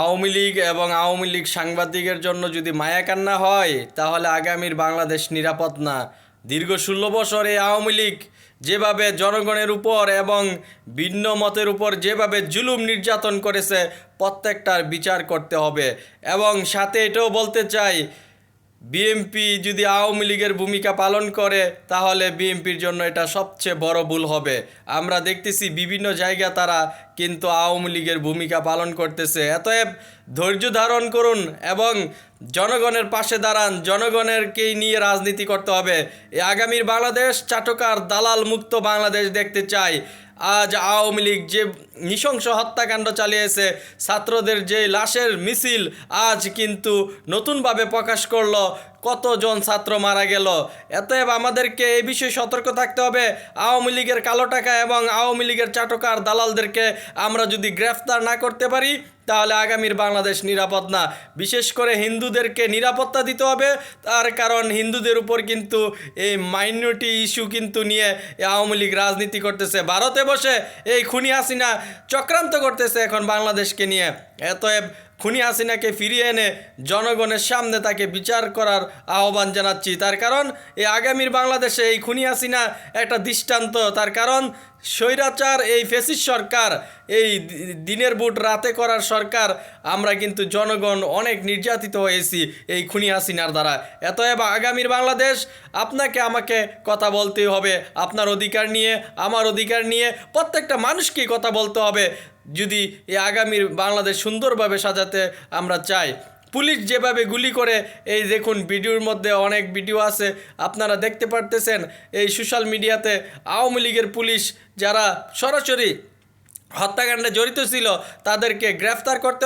আওয়ামী লীগ এবং আওয়ামী লীগ সাংবাদিকের জন্য যদি মায়াকান্না হয়, তাহলে আগামীর বাংলাদেশ নিরাপদ না। দীর্ঘ ষোলো বছর এই আওয়ামী লীগ যেভাবে জনগণের উপর এবং ভিন্ন মতের উপর যেভাবে জুলুম নির্যাতন করেছে, প্রত্যেকটার বিচার করতে হবে। এবং সাথে এটাও বলতে চাই বিএমপি যদি আওয়ামী লীগের ভূমিকা পালন করে, তাহলে বিএমপির জন্য এটা সবচেয়ে বড় ভুল হবে। আমরা দেখতেছি বিভিন্ন জায়গা তারা কিন্তু আওয়ামী লীগের ভূমিকা পালন করতেছে। এতএব ধৈর্য ধারণ করুন এবং জনগণের পাশে দাঁড়ান। জনগণেরকেই নিয়ে রাজনীতি করতে হবে। আগামীর বাংলাদেশ চাটকার দালাল মুক্ত বাংলাদেশ দেখতে চাই। আজ আওয়ামী লীগ যে নৃশংস হত্যাকাণ্ড চালিয়েছে, ছাত্রদের যে লাশের মিছিল, আজ কিন্তু নতুনভাবে প্রকাশ করল কতজন ছাত্র মারা গেল। এতএব আমাদেরকে এই বিষয়ে সতর্ক থাকতে হবে। আওয়ামী লীগের কালো টাকা এবং আওয়ামী লীগের চাটকার দালালদেরকে আমরা যদি গ্রেফতার না করতে পারি তাহলে আগামীর বাংলাদেশ নিরাপদ না। বিশেষ করে হিন্দুদেরকে নিরাপত্তা দিতে হবে। তার কারণ হিন্দুদের উপর কিন্তু এই মাইনরিটি ইস্যু কিন্তু নিয়ে আওয়ামী লীগ রাজনীতি করতেছে। ভারতে বসে এই খুনি হাসিনা চক্রান্ত করতেছে এখন বাংলাদেশকে নিয়ে। এতএব খুনি হাসিনাকে ফিরিয়ে এনে জনগণের সামনে তাকে বিচার করার আহ্বান জানাচ্ছি। তার কারণ, এই আগামীর বাংলাদেশে এই খুনি হাসিনা একটা দৃষ্টান্ত। তার কারণ, স্বৈরাচার, এই ফেসিস সরকার, এই দিনের বুট রাতে করার সরকার, আমরা কিন্তু জনগণ অনেক নির্যাতিত হয়েছি এই খুনি হাসিনার দ্বারা। এতএব আগামীর বাংলাদেশ, আপনাকে আমাকে কথা বলতে হবে। আপনার অধিকার নিয়ে, আমার অধিকার নিয়ে প্রত্যেকটা মানুষকেই কথা বলতে হবে। যদি এই আগামীর বাংলাদেশ সুন্দরভাবে সাজাতে আমরা চাই। পুলিশ যেভাবে গুলি করে, এই দেখুন ভিডিওর মধ্যে অনেক ভিডিও আছে, আপনারা দেখতে পারতেছেন, এই সোশ্যাল মিডিয়াতে আওয়ামী লীগের পুলিশ যারা সরাসরি হত্যাকাণ্ডে জড়িত ছিল, তাদেরকে গ্রেফতার করতে